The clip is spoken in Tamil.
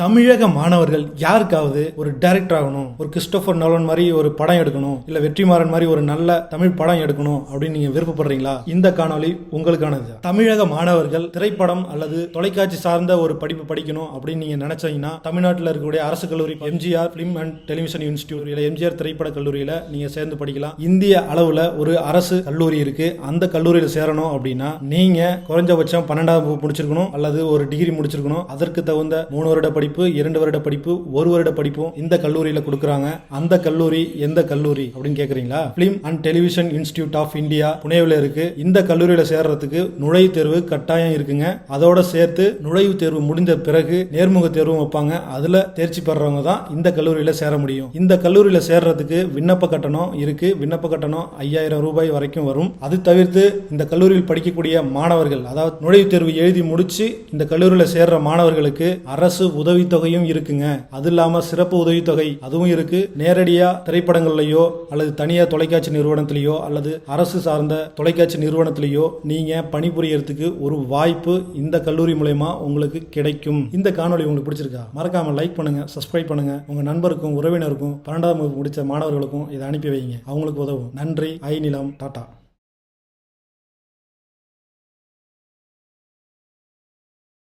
தமிழக மாணவர்கள் யாருக்காவது ஒரு டைரக்டர் ஆகணும் ஒரு கிறிஸ்டோபர் நலன் மாதிரி ஒரு படம் எடுக்கணும் இல்ல வெற்றிமாறன் மாதிரி ஒரு நல்ல தமிழ் படம் எடுக்கணும் அப்படின்னு நீங்க விருப்பப்படுறீங்களா? இந்த காணொளி உங்களுக்கானது. தமிழக மாணவர்கள் திரைப்படம் அல்லது தொலைக்காட்சி சார்ந்த ஒரு படிப்பு படிக்கணும் அப்படின்னு நீங்க நினைச்சீங்கன்னா தமிழ்நாட்டில் இருக்கக்கூடிய அரசு கல்லூரி MGR film and television institute இல்ல எம்ஜிஆர் திரைப்பட கல்லூரியில நீங்க சேர்ந்து படிக்கலாம். இந்திய அளவுல ஒரு அரசு கல்லூரி இருக்கு. அந்த கல்லூரியில் சேரணும் அப்படின்னா நீங்க குறைஞ்சபட்சம் பன்னெண்டாம் வகுப்பு முடிச்சிருக்கணும் அல்லது ஒரு டிகிரி முடிச்சிருக்கணும். அதற்கு தகுந்த மூணு வருட படிப்பு இரண்டு வருட படிப்பு ஒரு வருட படிப்பும் இந்த கல்லூரியில கொடுக்குறாங்க. அந்த கல்லூரி எந்த கல்லூரி அப்படின்னு கேக்குறீங்களா? Film and television institute of India புனேவில் இருக்கு. இந்த கல்லூரியில சேர்றதுக்கு நுழைவுத் தேர்வு கட்டாயம் இருக்குங்க. அதோட சேர்த்து நுழைவுத் தேர்வு முடிந்த பிறகு நேர்முக தேர்வும் வைப்பாங்க. அதுல தேர்ச்சி பெறவங்க தான் இந்த கல்லூரியில சேர முடியும். இந்த கல்லூரியில சேர்றதுக்கு விண்ணப்ப கட்டணம் இருக்கு. விண்ணப்ப கட்டணம் ஐயாயிரம் ரூபாய் வரைக்கும் வரும். அது தவிர்த்து இந்த கல்லூரியில் படிக்கக்கூடிய மாணவர்கள் அதாவது நுழைவுத் தேர்வு எழுதி முடிச்சு இந்த கல்லூரியில சேர்ற மாணவர்களுக்கு அரசு உதவி உதவித்தொகையும் இருக்குங்க. அது இல்லாம சிறப்பு உதவித்தொகை அதுவும் இருக்கு. நேரடியா திரைப்படங்கள்லயோ அல்லது தனியார் தொலைக்காட்சி நிறுவனத்திலேயோ அல்லது அரசு சார்ந்த தொலைக்காட்சி நிறுவனத்திலேயோ நீங்க பணிபுரியறதுக்கு ஒரு வாய்ப்பு இந்த கல்லூரி மூலயமா உங்களுக்கு கிடைக்கும். இந்த காணொளி உங்களுக்கு பிடிச்சிருக்கா? மறக்காம லைக் பண்ணுங்க சப்ஸ்கிரைப் பண்ணுங்க. உங்க நண்பருக்கும் உறவினருக்கும் பன்னெண்டாம் வகுப்பு முடிச்ச மாணவர்களுக்கும் இதை அனுப்பி வைங்க. அவங்களுக்கு உதவும். நன்றி. ஐ டாட்டா.